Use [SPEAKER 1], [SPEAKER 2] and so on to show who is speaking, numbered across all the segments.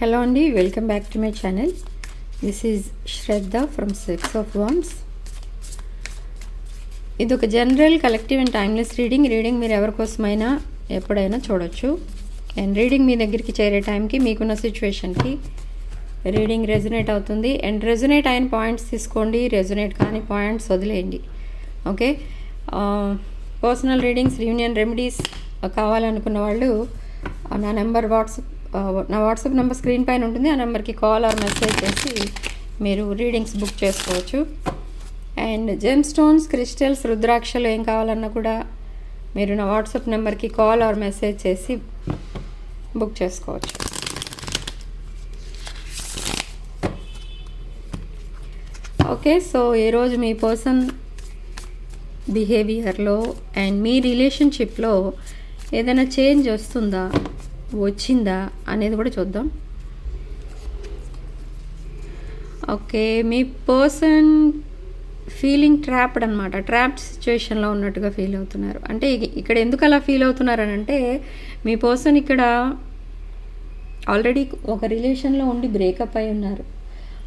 [SPEAKER 1] Hello అండి welcome back to my channel this is Shraddha from six of wands ఇది ఒక general collective and timeless reading reading మీరు ఎవరికోసమైనా ఎప్పుడైనా చూడొచ్చు. అండ్ రీడింగ్ మీ దగ్గరికి చేరే టైంకి మీకున్న సిచ్యువేషన్కి రీడింగ్ రెజొనేట్ అవుతుంది. అండ్ రెజొనేట్ అయిన పాయింట్స్ తీసుకోండి. రెజొనేట్ కాని పాయింట్స్ వదిలేయండి. Okay personal readings union remedies కావాలనుకున్న వాళ్ళు uh, నా నెంబర్ వాట్సాప్ నా వాట్సాప్ నెంబర్ స్క్రీన్ పైన ఉంటుంది. ఆ నెంబర్కి కాల్ ఆర్ మెసేజ్ చేసి మీరు రీడింగ్స్ బుక్ చేసుకోవచ్చు. అండ్ జెమ్ స్టోన్స్ క్రిస్టల్స్ రుద్రాక్షలు ఏం కావాలన్నా కూడా మీరు నా వాట్సాప్ నెంబర్కి కాల్ ఆర్ మెసేజ్ చేసి బుక్ చేసుకోవచ్చు. ఓకే సో ఈరోజు మీ పర్సన్ బిహేవియర్లో అండ్ మీ రిలేషన్షిప్లో ఏదైనా చేంజ్ వస్తుందా? వచ్చిందా అనేది కూడా చూద్దాం. ఓకే మీ పర్సన్ ఫీలింగ్ ట్రాప్డ్ అనమాట ట్రాప్డ్ సిచ్యువేషన్లో ఉన్నట్టుగా ఫీల్ అవుతున్నారు. అంటే ఇక్కడ ఎందుకు అలా ఫీల్ అవుతున్నారు అని అంటే మీ పర్సన్ ఇక్కడ ఆల్రెడీ ఒక రిలేషన్లో ఉండి బ్రేకప్ అయి ఉన్నారు.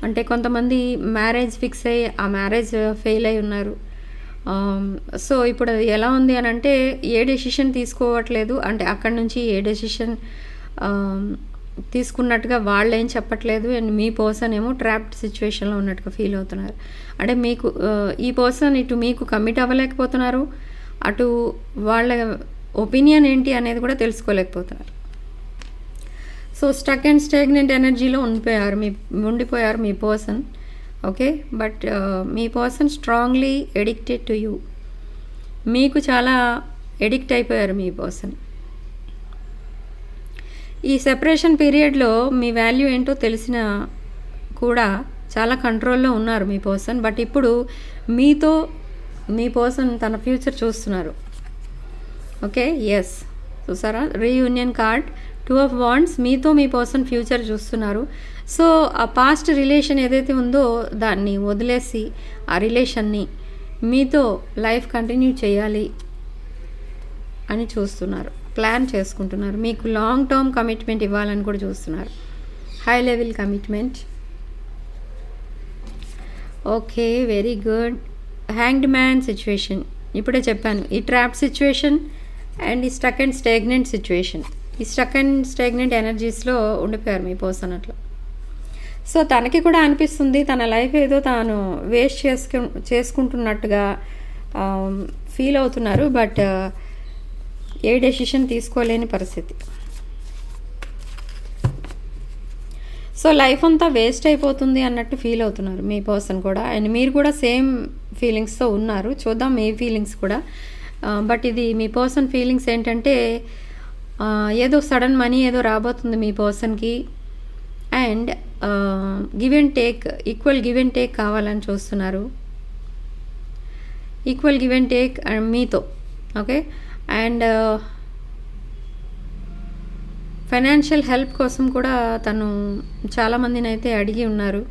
[SPEAKER 1] అంటే కొంతమంది మ్యారేజ్ ఫిక్స్ అయ్యి ఆ మ్యారేజ్ ఫెయిల్ అయి ఉన్నారు. Um, సో ఇప్పుడు అది ఎలా ఉంది అని అంటే ఏ డెసిషన్ తీసుకోవట్లేదు అంటే అక్కడి నుంచి ఏ డెసిషన్ um, తీసుకున్నట్టుగా వాళ్ళు ఏం చెప్పట్లేదు అండ్ మీ పర్సన్ ఏమో ట్రాప్డ్ సిచ్యువేషన్లో ఉన్నట్టుగా ఫీల్ అవుతున్నారు. అంటే మీకు uh, ఈ పర్సన్ ఇటు మీకు కమిట్ అవ్వలేకపోతున్నారు అటు వాళ్ళ ఒపీనియన్ ఏంటి అనేది కూడా తెలుసుకోలేకపోతున్నారు. సో స్టక్ అండ్ స్టాగ్నెంట్ ఎనర్జీలో ఉండిపోయారు మీ ఉండిపోయారు మీ person okay? But me person strongly addicted to you. మీకు చాలా ఎడిక్ట్ అయిపోయారు మీ పర్సన్. ఈ సెపరేషన్ పీరియడ్లో మీ వాల్యూ ఏంటో తెలిసిన కూడా చాలా కంట్రోల్లో ఉన్నారు మీ పర్సన్. బట్ ఇప్పుడు మీతో మీ పర్సన్ తన ఫ్యూచర్ చూస్తున్నారు. ఓకే? ఎస్ చూసారా? Reunion card two of wands మీతో మీ పర్సన్ ఫ్యూచర్ చూస్తున్నారు. సో ఆ పాస్ట్ రిలేషన్ ఏదైతే ఉందో దాన్ని వదిలేసి ఆ రిలేషన్ని మీతో లైఫ్ కంటిన్యూ చేయాలి అని చూస్తున్నారు. ప్లాన్ చేసుకుంటున్నారు. మీకు లాంగ్ టర్మ్ కమిట్మెంట్ ఇవ్వాలని కూడా చూస్తున్నారు. High level commitment okay very good hanged man situation ఇప్పుడే చెప్పాను. ఈ ట్రాప్ సిచ్యువేషన్ అండ్ ఈ స్టక్ అండ్ స్టాగ్నెంట్ సిచ్యువేషన్ ఈ స్టక్ అండ్ స్టాగ్నెంట్ ఎనర్జీస్లో ఉండిపోయారు మీ పర్సన్ అట్లా. సో తనకి కూడా అనిపిస్తుంది తన లైఫ్ ఏదో తాను వేస్ట్ చేసుకు చేసుకుంటున్నట్టుగా ఫీల్ అవుతున్నారు బట్ ఏ డెసిషన్ తీసుకోలేని పరిస్థితి. సో లైఫ్ అంతా వేస్ట్ అయిపోతుంది అన్నట్టు ఫీల్ అవుతున్నారు మీ పర్సన్ కూడా. అండ్ మీరు కూడా సేమ్ ఫీలింగ్స్తో ఉన్నారు. చూద్దాం మీ ఫీలింగ్స్ కూడా. బట్ ఇది మీ పర్సన్ ఫీలింగ్స్ ఏంటంటే ఏదో సడన్ మనీ ఏదో రాబోతుంది మీ పర్సన్కి. And give and take equal give and take కావాలని చూస్తున్నారు. ఈక్వల్ గివ్ అండ్ టేక్ మీతో ఓకే అండ్ ఫైనాన్షియల్ హెల్ప్ కోసం కూడా తను చాలామందిని అయితే అడిగి ఉన్నారు.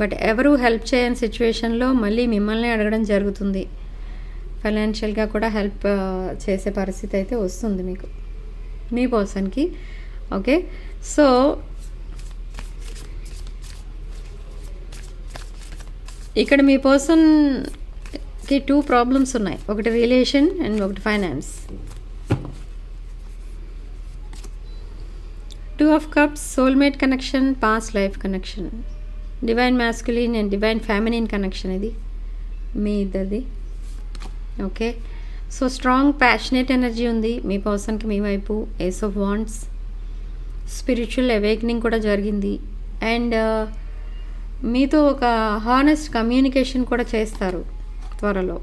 [SPEAKER 1] బట్ ఎవరు హెల్ప్ చేయని సిచ్యువేషన్లో మళ్ళీ మిమ్మల్ని అడగడం జరుగుతుంది. ఫైనాన్షియల్గా కూడా హెల్ప్ uh, చేసే పరిస్థితి అయితే వస్తుంది మీకు. మీ పర్సన్కి ఓకే సో ఇక్కడ మీ పర్సన్కి టూ ప్రాబ్లమ్స్ ఉన్నాయి. ఒకటి రిలేషన్ అండ్ ఒకటి finance two of cups soulmate connection past life connection divine masculine and divine feminine connection ఇది. మీ ఇద్దరిది okay so strong passionate energy ఉంది. మీ పర్సన్కి మీ వైపు ace of wands spiritual awakening కూడా జరిగింది. అండ్ మీతో ఒక హానెస్ట్ కమ్యూనికేషన్ కూడా చేస్తారు త్వరలో.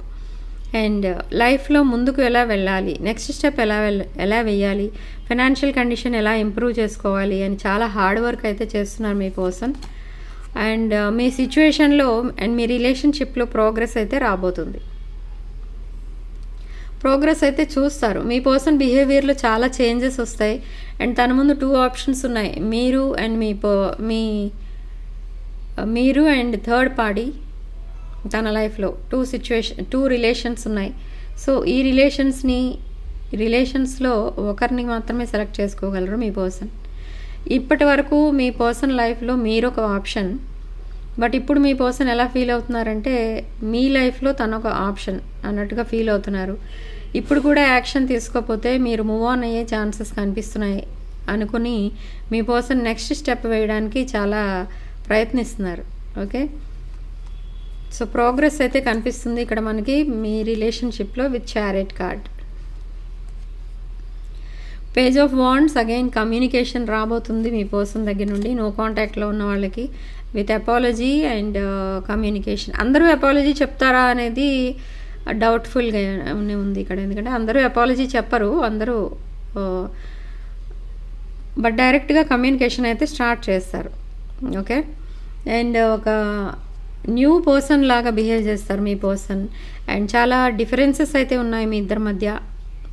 [SPEAKER 1] అండ్ లైఫ్లో uh, ముందుకు ఎలా వెళ్ళాలి? నెక్స్ట్ స్టెప్ ఎలా వెళ్ళ ఎలా వెయ్యాలి? ఫైనాన్షియల్ కండిషన్ ఎలా ఇంప్రూవ్ చేసుకోవాలి? అని చాలా హార్డ్ వర్క్ అయితే చేస్తున్నారు uh, మీ పర్సన్ అండ్ మీ సిచ్యువేషన్లో అండ్ మీ రిలేషన్షిప్లో ప్రోగ్రెస్ అయితే రాబోతుంది. ప్రోగ్రెస్ అయితే చూస్తారు. మీ పర్సన్ బిహేవియర్లో చాలా చేంజెస్ వస్తాయి. అండ్ తన ముందు టూ ఆప్షన్స్ ఉన్నాయి. మీరు అండ్ మీ ప- మీ మీరు అండ్ థర్డ్ పార్టీ తన లైఫ్లో టూ సిచ్యువేషన్ టూ రిలేషన్స్ ఉన్నాయి. సో ఈ రిలేషన్స్ని రిలేషన్స్లో ఒకరిని మాత్రమే సెలెక్ట్ చేసుకోగలరు మీ పర్సన్. ఇప్పటి వరకు మీ పర్సన్ లైఫ్లో మీరు ఒక ఆప్షన్ బట్ ఇప్పుడు మీ పర్సన్ ఎలా ఫీల్ అవుతున్నారంటే మీ లైఫ్లో తను ఒక ఆప్షన్ అన్నట్టుగా ఫీల్ అవుతున్నారు. ఇప్పుడు కూడా యాక్షన్ తీసుకోకపోతే మీరు మూవ్ ఆన్ అయ్యే ఛాన్సెస్ కనిపిస్తున్నాయి అనుకుని మీ పర్సన్ నెక్స్ట్ స్టెప్ వేయడానికి చాలా ప్రయత్నిస్తున్నారు. ఓకే? సో ప్రోగ్రెస్ అయితే కనిపిస్తుంది ఇక్కడ మనకి మీ రిలేషన్షిప్లో with chariot card. Page of wands again communication రాబోతుంది మీ పర్సన్ దగ్గర నుండి. నో కాంటాక్ట్లో ఉన్న వాళ్ళకి విత్ అపాలజీ అండ్ కమ్యూనికేషన్. అందరూ అపాలజీ చెప్తారా అనేది డౌట్ఫుల్గా ఉంది ఇక్కడ. ఎందుకంటే అందరూ అపాలజీ చెప్పరు అందరూ బట్ డైరెక్ట్గా కమ్యూనికేషన్ అయితే స్టార్ట్ చేస్తారు. ఓకే? అండ్ ఒక న్యూ పర్సన్ లాగా బిహేవ్ చేస్తారు మీ పర్సన్. అండ్ చాలా డిఫరెన్సెస్ అయితే ఉన్నాయి మీ ఇద్దరి మధ్య.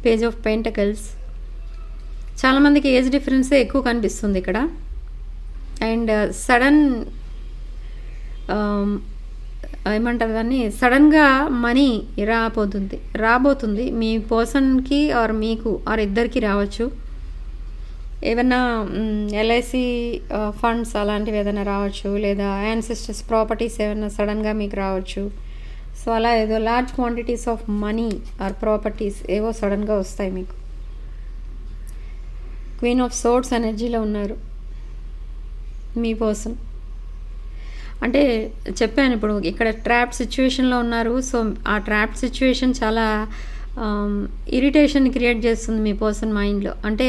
[SPEAKER 1] పేజ్ ఆఫ్ పెయింటకల్స్ చాలామందికి ఏజ్ డిఫరెన్సే ఎక్కువ కనిపిస్తుంది ఇక్కడ. అండ్ uh, సడన్ um, ఏమంటారు దాన్ని? సడన్గా మనీ రాబోతుంది రాబోతుంది. మీ పర్సన్కి ఆర్ మీకు ఆర్ ఇద్దరికి రావచ్చు. ఏమైనా ఎల్ఐసి ఫండ్స్ అలాంటివి ఏదైనా రావచ్చు లేదా యాన్సిస్టర్స్ ప్రాపర్టీస్ ఏమైనా సడన్గా మీకు రావచ్చు. సో అలా ఏదో large quantities of money or properties ఏవో సడన్గా వస్తాయి మీకు. క్వీన్ ఆఫ్ సోర్ట్స్ ఎనర్జీలో ఉన్నారు. మీ పర్సన్ అంటే చెప్పాను ఇప్పుడు ఇక్కడ ట్రాప్ సిచ్యువేషన్లో ఉన్నారు. సో ఆ ట్రాప్ సిచ్యువేషన్ చాలా ఇరిటేషన్ క్రియేట్ చేస్తుంది మీ పర్సన్ మైండ్లో అంటే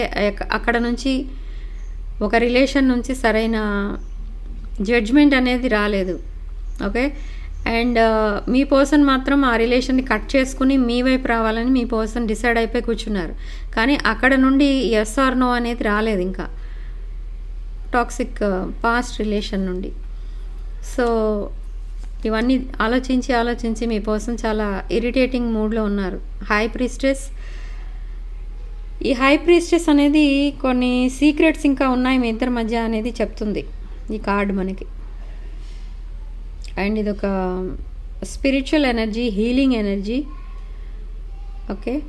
[SPEAKER 1] అక్కడ నుంచి ఒక రిలేషన్ నుంచి సరైన జడ్జ్మెంట్ అనేది రాలేదు. ఓకే? అండ్ మీ పర్సన్ మాత్రం ఆ రిలేషన్ని కట్ చేసుకుని మీ వైపు రావాలని మీ పర్సన్ డిసైడ్ అయిపోయి కూర్చున్నారు. కానీ అక్కడ నుండి ఎస్ ఆర్ నో అనేది రాలేదు ఇంకా. టాక్సిక్ పాస్ట్ రిలేషన్ నుండి. సో ఇవన్నీ ఆలోచించి ఆలోచించి మీ పర్సన్ చాలా ఇరిటేటింగ్ మూడ్లో ఉన్నారు. High priestess. ఈ హై ప్రీస్టెస్ అనేది కొన్ని సీక్రెట్స్ ఇంకా ఉన్నాయి మీ ఇద్దరి మధ్య అనేది చెప్తుంది ఈ కార్డు మనకి. అండ్ ఇది ఒక spiritual energy healing energy. Okay.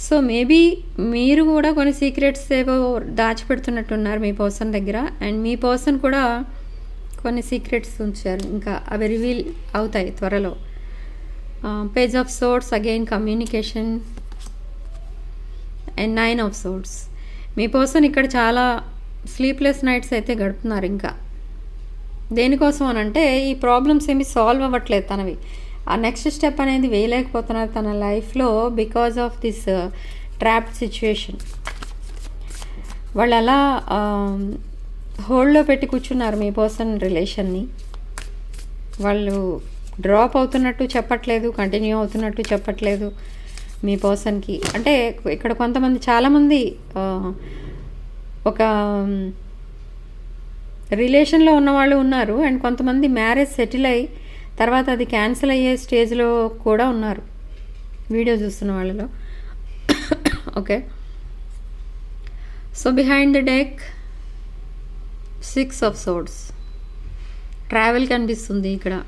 [SPEAKER 1] So maybe మీరు కూడా కొన్ని సీక్రెట్స్ ఏవో దాచిపెడుతున్నట్టున్నారు మీ పర్సన్ దగ్గర. అండ్ మీ పర్సన్ కూడా కొన్ని సీక్రెట్స్ ఉంచారు. ఇంకా అవి రివీల్ అవుతాయి త్వరలో. Page of swords again communication and nine of swords me person ఇక్కడ చాలా స్లీప్లెస్ నైట్స్ అయితే గడుపుతున్నారు ఇంకా. దేనికోసం అని అంటే ఈ ప్రాబ్లమ్స్ ఏమి సాల్వ్ అవ్వట్లేదు తనవి. ఆ నెక్స్ట్ స్టెప్ అనేది వేయలేకపోతున్నారు తన లైఫ్లో because of this trapped situation వాళ్ళు అలా హోల్డ్లో పెట్టి కూర్చున్నారు మీ పర్సన్ రిలేషన్ని. వాళ్ళు డ్రాప్ అవుతున్నట్టు చెప్పట్లేదు కంటిన్యూ అవుతున్నట్టు చెప్పట్లేదు మీ పర్సన్కి. అంటే ఇక్కడ కొంతమంది చాలామంది ఒక రిలేషన్లో ఉన్నవాళ్ళు ఉన్నారు అండ్ కొంతమంది మ్యారేజ్ సెటిల్ అయ్యి తర్వాత అది క్యాన్సిల్ అయ్యే స్టేజ్లో కూడా ఉన్నారు. వీడియో చూస్తున్న వాళ్ళలో. Okay. So behind the deck six of swords travel కనిపిస్తుంది ఇక్కడ.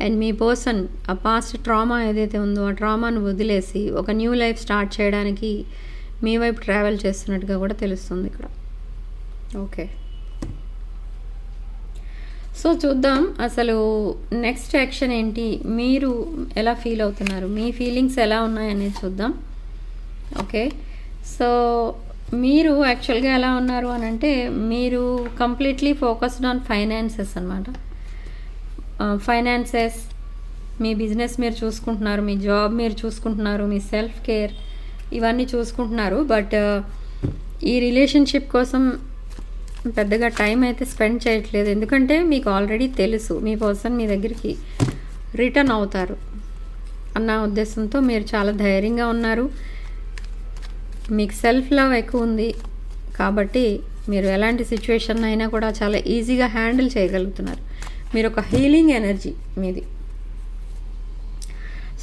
[SPEAKER 1] అండ్ మీ పర్సన్ ఆ పాస్ట్ ట్రామా ఏదైతే ఉందో ఆ ట్రామాను వదిలేసి ఒక న్యూ లైఫ్ స్టార్ట్ చేయడానికి మీ వైపు ట్రావెల్ చేస్తున్నట్టుగా కూడా తెలుస్తుంది ఇక్కడ. ఓకే. సో చూద్దాం అసలు నెక్స్ట్ యాక్షన్ ఏంటి? మీరు ఎలా ఫీల్ అవుతున్నారు? మీ ఫీలింగ్స్ ఎలా ఉన్నాయనేది చూద్దాం. ఓకే. సో మీరు యాక్చువల్గా ఎలా ఉన్నారు అని అంటే మీరు కంప్లీట్లీ ఫోకస్డ్ ఆన్ ఫైనాన్సెస్ అనమాట ఫైనాన్సెస్ మీ బిజినెస్ మీరు చూసుకుంటున్నారు మీ జాబ్ మీరు చూసుకుంటున్నారు మీ సెల్ఫ్ కేర్ ఇవన్నీ చూసుకుంటున్నారు. బట్ ఈ రిలేషన్షిప్ కోసం పెద్దగా టైం అయితే స్పెండ్ చేయట్లేదు. ఎందుకంటే మీకు ఆల్రెడీ తెలుసు మీ పర్సన్ మీ దగ్గరికి రిటర్న్ అవుతారు. అన్న ఉద్దేశంతో మీరు చాలా ధైర్యంగా ఉన్నారు. మీకు సెల్ఫ్ లవ్ ఎక్కువ ఉంది కాబట్టి మీరు ఎలాంటి సిచ్యువేషన్ అయినా కూడా చాలా ఈజీగా హ్యాండిల్ చేయగలుగుతున్నారు. మీరు ఒక హీలింగ్ ఎనర్జీ మీది.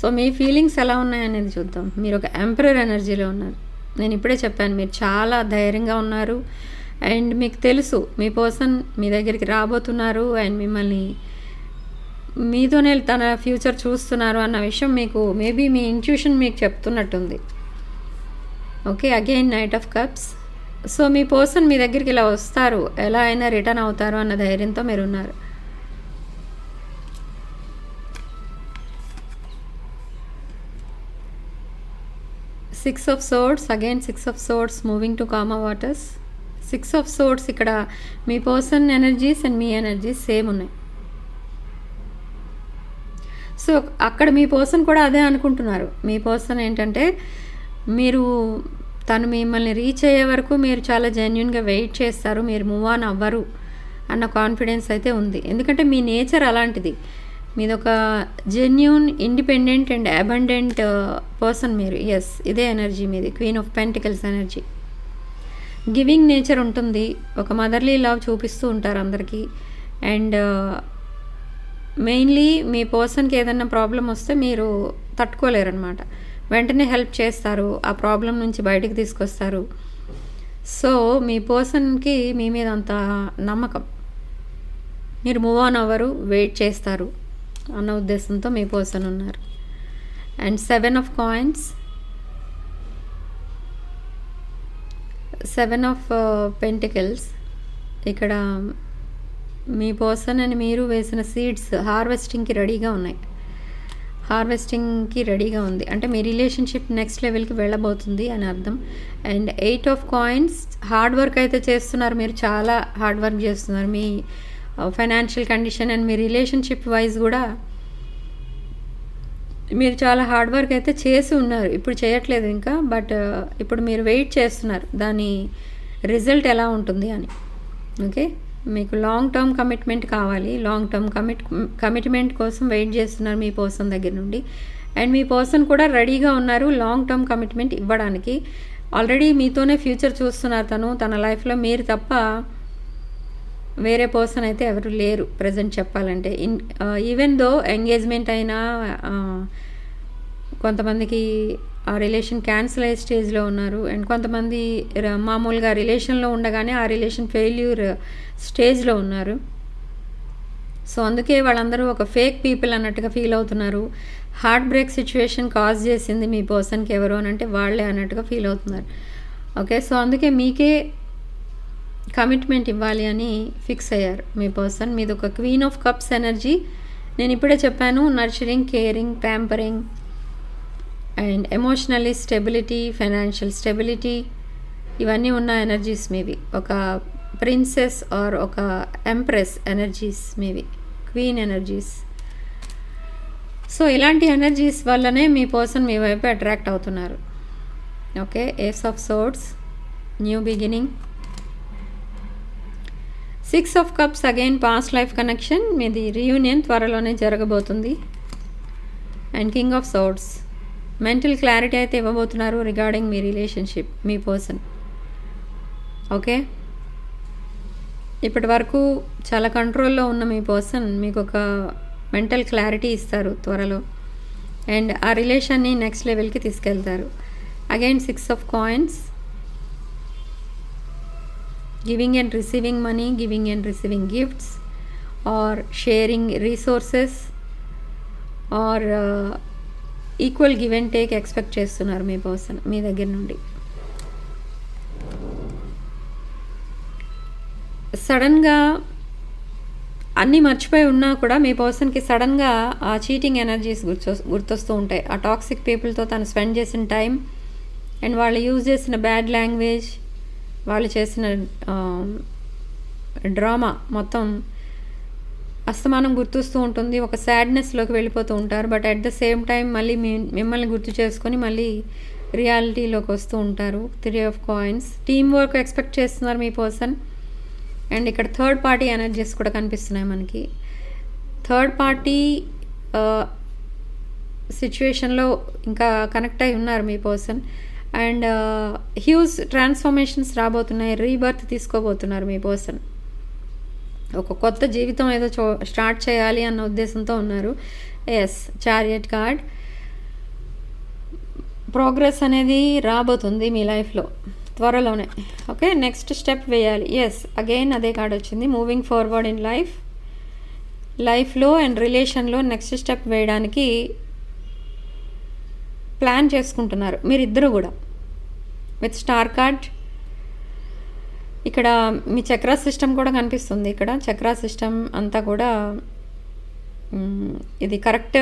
[SPEAKER 1] సో మీ ఫీలింగ్స్ ఎలా ఉన్నాయనేది చూద్దాం. మీరు ఒక ఎంపరర్ ఎనర్జీలో ఉన్నారు. నేను ఇప్పుడే చెప్పాను మీరు చాలా ధైర్యంగా ఉన్నారు. అండ్ మీకు తెలుసు మీ పర్సన్ మీ దగ్గరికి రాబోతున్నారు అండ్ మిమ్మల్ని మీతోనే తన ఫ్యూచర్ చూస్తున్నారు అన్న విషయం మీకు మేబీ మీ ఇంట్యూషన్ మీకు చెప్తున్నట్టుంది. Okay again knight of cups so me person మీ దగ్గరికి ఇలా వస్తారు. ఎలా అయినా రిటర్న్ అవుతారు అన్న ధైర్యంతో మీరు ఉన్నారు six of swords again six of swords moving to calmer waters six of swords ఇక్కడ మీ పర్సన్ ఎనర్జీస్ అండ్ మీ ఎనర్జీస్ సేమ్ ఉన్నాయి. సో అక్కడ మీ పర్సన్ కూడా అదే అనుకుంటున్నారు. మీ పర్సన్ ఏంటంటే మీరు తను మిమ్మల్ని రీచ్ అయ్యే వరకు మీరు చాలా జెన్యున్గా వెయిట్ చేస్తారు మీరు మూవ్ ఆన్ అవ్వరు అన్న కాన్ఫిడెన్స్ అయితే ఉంది. ఎందుకంటే మీ నేచర్ అలాంటిది. Uh, మీది ఒక genuine independent and abundant person మీరు. ఎస్ ఇదే ఎనర్జీ మీది. Queen of pentacles energy giving nature ఉంటుంది. ఒక మదర్లీ లవ్ చూపిస్తూ ఉంటారు అందరికీ. అండ్ మెయిన్లీ uh, మీ పర్సన్కి ఏదైనా ప్రాబ్లం వస్తే మీరు తట్టుకోలేరనమాట వెంటనే హెల్ప్ చేస్తారు ఆ ప్రాబ్లం నుంచి బయటికి తీసుకొస్తారు. సో మీ పర్సన్కి మీ మీద అంత నమ్మకం. మీరు మూవ్ ఆన్ అవ్వరు వెయిట్ చేస్తారు అన్న ఉద్దేశంతో మీ పర్సన్ ఉన్నారు. And seven of coins seven of pentacles. ఇక్కడ మీ పర్సన్ అని మీరు వేసిన సీడ్స్ హార్వెస్టింగ్కి రెడీగా ఉన్నాయి. హార్వెస్టింగ్కి రెడీగా ఉంది. అంటే మీ రిలేషన్షిప్ నెక్స్ట్ లెవెల్కి వెళ్ళబోతుంది అని అర్థం. And eight of coins hard work అయితే చేస్తున్నారు. మీరు చాలా హార్డ్ వర్క్ చేస్తున్నారు. మీ ఫైనాన్షియల్ కండిషన్ అండ్ మీ రిలేషన్షిప్ వైజ్ కూడా మీరు చాలా హార్డ్ వర్క్ అయితే చేసి ఉన్నారు. ఇప్పుడు చేయట్లేదు ఇంకా బట్ ఇప్పుడు మీరు వెయిట్ చేస్తున్నారు. దాని రిజల్ట్ ఎలా ఉంటుంది అని. ఓకే? మీకు లాంగ్ టర్మ్ కమిట్మెంట్ కావాలి. లాంగ్ టర్మ్ కమిట్ కమిట్మెంట్ కోసం వెయిట్ చేస్తున్నారు మీ పర్సన్ దగ్గర నుండి. అండ్ మీ పర్సన్ కూడా రెడీగా ఉన్నారు లాంగ్ టర్మ్ కమిట్మెంట్ ఇవ్వడానికి. ఆల్రెడీ మీతోనే ఫ్యూచర్ చూస్తున్నారు తను. తన లైఫ్లో మీరు తప్ప వేరే పర్సన్ అయితే ఎవరు లేరు ప్రజెంట్ చెప్పాలంటే. ఇన్ ఈవెన్ దో ఎంగేజ్మెంట్ అయినా uh, కొంతమందికి ఆ రిలేషన్ క్యాన్సిల్ అయ్యే స్టేజ్లో ఉన్నారు. అండ్ కొంతమంది మామూలుగా రిలేషన్లో ఉండగానే ఆ రిలేషన్ ఫెయిల్యూర్ స్టేజ్లో ఉన్నారు. సో అందుకే వాళ్ళందరూ ఒక ఫేక్ పీపుల్ అన్నట్టుగా ఫీల్ అవుతున్నారు. హార్ట్ బ్రేక్ సిచ్యువేషన్ కాజ్ చేసింది మీ పర్సన్కి ఎవరు అని అంటే వాళ్ళే అన్నట్టుగా ఫీల్ అవుతున్నారు. ఓకే సో అందుకే మీకే కమిట్మెంట్ ఇవ్వాలి అని ఫిక్స్ అయ్యారు మీ పర్సన్ మీది ఒక క్వీన్ ఆఫ్ కప్స్ ఎనర్జీ నేను ఇప్పుడే చెప్పాను nurturing caring pampering and emotionally stability financial stability ఇవన్నీ ఉన్న ఎనర్జీస్ మీవి ఒక ప్రిన్సెస్ ఆర్ ఒక ఎంప్రెస్ ఎనర్జీస్ మీవి క్వీన్ ఎనర్జీస్. సో ఇలాంటి ఎనర్జీస్ వల్లనే మీ పర్సన్ మీ వైపు అట్రాక్ట్ అవుతున్నారు. Okay ace of swords new beginning. Six of cups again past life connection మీది రీయూనియన్ త్వరలోనే జరగబోతుంది. And king of swords mental clarity అయితే ఇవ్వబోతున్నారు రిగార్డింగ్ మీ రిలేషన్షిప్ మీ పర్సన్ ఓకే ఇప్పటి వరకు చాలా కంట్రోల్లో ఉన్న మీ పర్సన్ మీకు ఒక మెంటల్ క్లారిటీ ఇస్తారు త్వరలో. అండ్ ఆ రిలేషన్ని నెక్స్ట్ లెవెల్కి తీసుకెళ్తారు. Again six of coins giving and receiving money giving and receiving gifts or sharing resources or equal give and take expect చేస్తున్నారు మీ పర్సన్ మీ దగ్గర నుండి. సడన్గా అన్నీ మర్చిపోయి ఉన్నా కూడా మీ పర్సన్కి సడన్గా ఆ చీటింగ్ ఎనర్జీస్ గుర్తొ గుర్తొస్తూ ఉంటాయి. ఆ టాక్సిక్ పీపుల్తో తను స్పెండ్ చేసిన టైం అండ్ వాళ్ళు యూజ్ చేసిన బ్యాడ్ లాంగ్వేజ్ వాళ్ళు చేసిన డ్రామా మొత్తం అస్తమానం గుర్తుస్తూ ఉంటుంది. ఒక సాడ్నెస్లోకి వెళ్ళిపోతూ ఉంటారు. But at the same time మళ్ళీ మీ మిమ్మల్ని గుర్తు చేసుకొని మళ్ళీ రియాలిటీలోకి వస్తూ ఉంటారు. Three of coins team work expect చేస్తున్నారు మీ పర్సన్ అండ్ ఇక్కడ థర్డ్ పార్టీ ఎనర్జీస్ కూడా కనిపిస్తున్నాయి మనకి. థర్డ్ పార్టీ సిచ్యువేషన్లో ఇంకా కనెక్ట్ అయి ఉన్నారు మీ పర్సన్ అండ్ హ్యూజ్ ట్రాన్స్ఫర్మేషన్స్ రాబోతున్నాయి. రీబర్త్ తీసుకోబోతున్నారు మీ పర్సన్ ఒక కొత్త జీవితం ఏదో చో స్టార్ట్ చేయాలి అన్న ఉద్దేశంతో ఉన్నారు. ఎస్ చారియట్ కార్డ్ ప్రోగ్రెస్ అనేది రాబోతుంది మీ లైఫ్లో త్వరలోనే. ఓకే నెక్స్ట్ స్టెప్ వేయాలి. ఎస్ అగైన్ అదే కార్డ్ వచ్చింది. మూవింగ్ ఫార్వర్డ్ ఇన్ లైఫ్ లైఫ్లో అండ్ రిలేషన్లో నెక్స్ట్ స్టెప్ వేయడానికి ప్లాన్ చేసుకుంటున్నారు. మీరిద్దరు కూడా. విత్ స్టార్ కార్డ్ ఇక్కడ మీ చక్రా సిస్టమ్ కూడా కనిపిస్తుంది ఇక్కడ. చక్రా సిస్టమ్ అంతా కూడా ఇది కరెక్ట్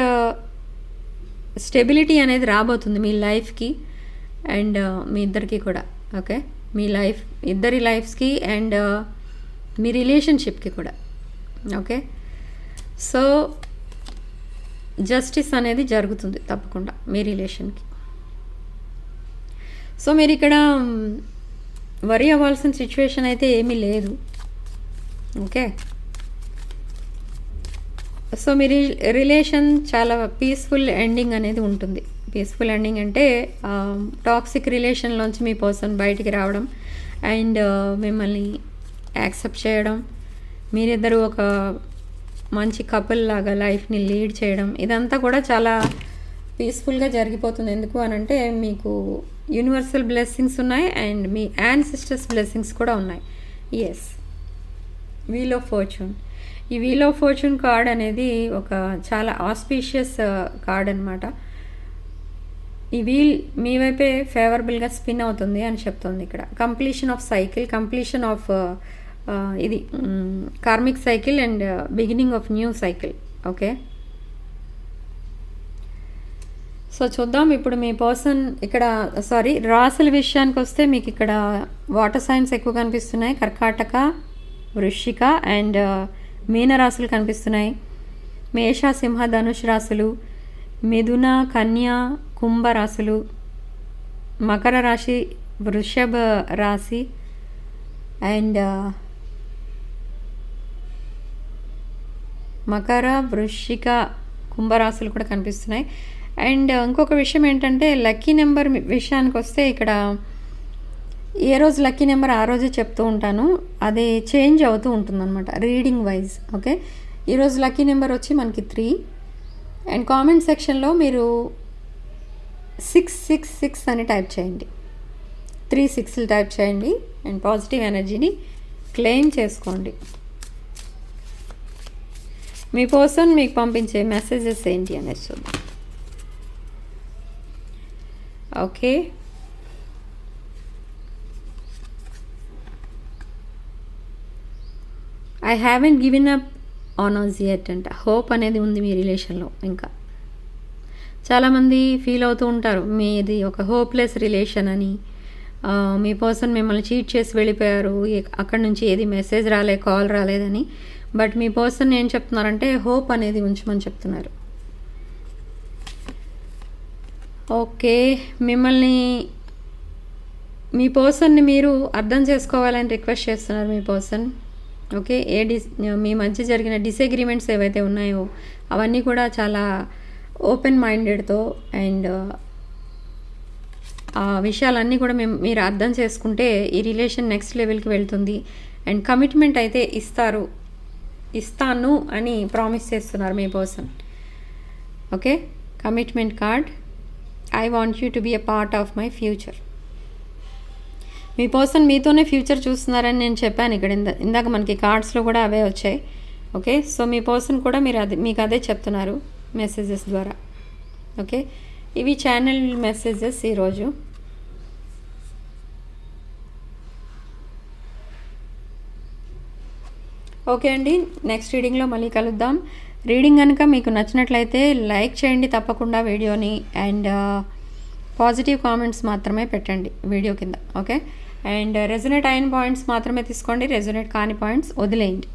[SPEAKER 1] స్టెబిలిటీ అనేది రాబోతుంది మీ లైఫ్కి అండ్ uh, మీ ఇద్దరికి కూడా ఓకే? మీ లైఫ్ ఇద్దరి లైఫ్స్కి అండ్ uh, మీ రిలేషన్షిప్కి కూడా ఓకే? సో జస్టిస్ అనేది జరుగుతుంది తప్పకుండా మీ రిలేషన్కి సో మీరు ఇక్కడ వరి అవ్వాల్సిన సిచ్యువేషన్ అయితే ఏమీ లేదు. ఓకే సో మీ రిలేషన్ చాలా పీస్ఫుల్ ఎండింగ్ అనేది ఉంటుంది. పీస్ఫుల్ ఎండింగ్ అంటే టాక్సిక్ రిలేషన్లోంచి మీ పర్సన్ బయటికి రావడం అండ్ మిమ్మల్ని యాక్సెప్ట్ చేయడం మీరిద్దరూ ఒక మంచి కపుల్ లాగా లైఫ్ని లీడ్ చేయడం ఇదంతా కూడా చాలా పీస్ఫుల్గా జరిగిపోతుంది. ఎందుకు అని అంటే మీకు యూనివర్సల్ బ్లెస్సింగ్స్ ఉన్నాయి అండ్ మీ యాన్ సిస్టర్స్ బ్లెస్సింగ్స్ కూడా ఉన్నాయి. ఎస్ వీల్ ఆఫ్ ఫార్చ్యూన్ ఈ వీల్ ఆఫ్ ఫార్చ్యూన్ కార్డ్ అనేది ఒక చాలా ఆస్పీషియస్ కార్డ్ అనమాట ఈ వీల్ మీ వైపే ఫేవరబుల్గా స్పిన్ అవుతుంది అని చెప్తుంది ఇక్కడ. Completion of cycle completion of ఇది karmic cycle and beginning of new cycle okay so చూద్దాం. ఇప్పుడు మీ పర్సన్ ఇక్కడ సారీ రాసుల విషయానికి వస్తే మీకు ఇక్కడ వాటర్ సైన్స్ ఎక్కువ కనిపిస్తున్నాయి. కర్కాటక వృషిక అండ్ మీన రాశులు కనిపిస్తున్నాయి. మేష సింహ ధనుష్ రాశులు మిథున కన్య కుంభ రాశులు మకర రాశి వృషభ రాశి అండ్ మకర వృశ్చిక కుంభరాశులు కూడా కనిపిస్తున్నాయి. అండ్ ఇంకొక విషయం ఏంటంటే లక్కీ నెంబర్ విషయానికి వస్తే ఇక్కడ ఏ రోజు లక్కీ నెంబర్ ఆ రోజే చెప్తూ ఉంటాను. అది చేంజ్ అవుతూ ఉంటుంది అనమాట రీడింగ్ వైజ్ ఓకే? ఈరోజు లక్కీ నెంబర్ వచ్చి మనకి త్రీ. అండ్ కామెంట్ సెక్షన్లో మీరు సిక్స్ సిక్స్ సిక్స్ అని టైప్ చేయండి. త్రీ సిక్స్లు టైప్ చేయండి అండ్ పాజిటివ్ ఎనర్జీని క్లెయిమ్ చేసుకోండి. మీ పర్సన్ మీకు పంపించే మెసేజెస్ ఏంటి అనేది చూద్దాం. Okay. I haven't given up on us yet అంట. హోప్ అనేది ఉంది మీ రిలేషన్లో ఇంకా. చాలామంది ఫీల్ అవుతూ ఉంటారు మీది ఒక హోప్లెస్ రిలేషన్ అని. మీ పర్సన్ మిమ్మల్ని చీట్ చేసి వెళ్ళిపోయారు అక్కడ నుంచి ఏది మెసేజ్ రాలే కాల్ రాలేదని. బట్ మీ పర్సన్ ఏం చెప్తున్నారంటే హోప్ అనేది ఉంచమని చెప్తున్నారు. ఓకే మిమ్మల్ని మీ పర్సన్ని మీరు అర్థం చేసుకోవాలని రిక్వెస్ట్ చేస్తున్నారు మీ పర్సన్. ఓకే ఏ డిస్ మీ మంచి జరిగిన డిసగ్రిమెంట్స్ ఏవైతే ఉన్నాయో అవన్నీ కూడా చాలా ఓపెన్ మైండెడ్తో అండ్ ఆ విషయాలన్నీ కూడా మేము మీరు అర్థం చేసుకుంటే ఈ రిలేషన్ నెక్స్ట్ లెవెల్కి వెళ్తుంది. అండ్ కమిట్మెంట్ అయితే ఇస్తారు ఇస్తాను అని ప్రామిస్ చేస్తున్నారు మీ person. Okay commitment card. I want you to be a part of my future me person మీతోనే ఫ్యూచర్ చూస్తున్నారని నేను చెప్పాను ఇక్కడ. ఇందా ఇందాక మనకి కార్డ్స్లో కూడా అవే వచ్చాయి. ఓకే సో మీ పర్సన్ కూడా మీరు అదే మీకు అదే చెప్తున్నారు మెసేజెస్ ద్వారా. ఓకే ఇవి ఛానల్ మెసేజెస్ ఈరోజు ఓకే అండి. నెక్స్ట్ రీడింగ్లో మళ్ళీ కలుద్దాం. రీడింగ్ కనుక మీకు నచ్చినట్లయితే లైక్ చేయండి తప్పకుండా వీడియోని అండ్ పాజిటివ్ కామెంట్స్ మాత్రమే పెట్టండి వీడియో కింద ఓకే? అండ్ రెజొనేట్ అయిన పాయింట్స్ మాత్రమే తీసుకోండి రెజొనేట్ కాని పాయింట్స్ వదిలేయండి.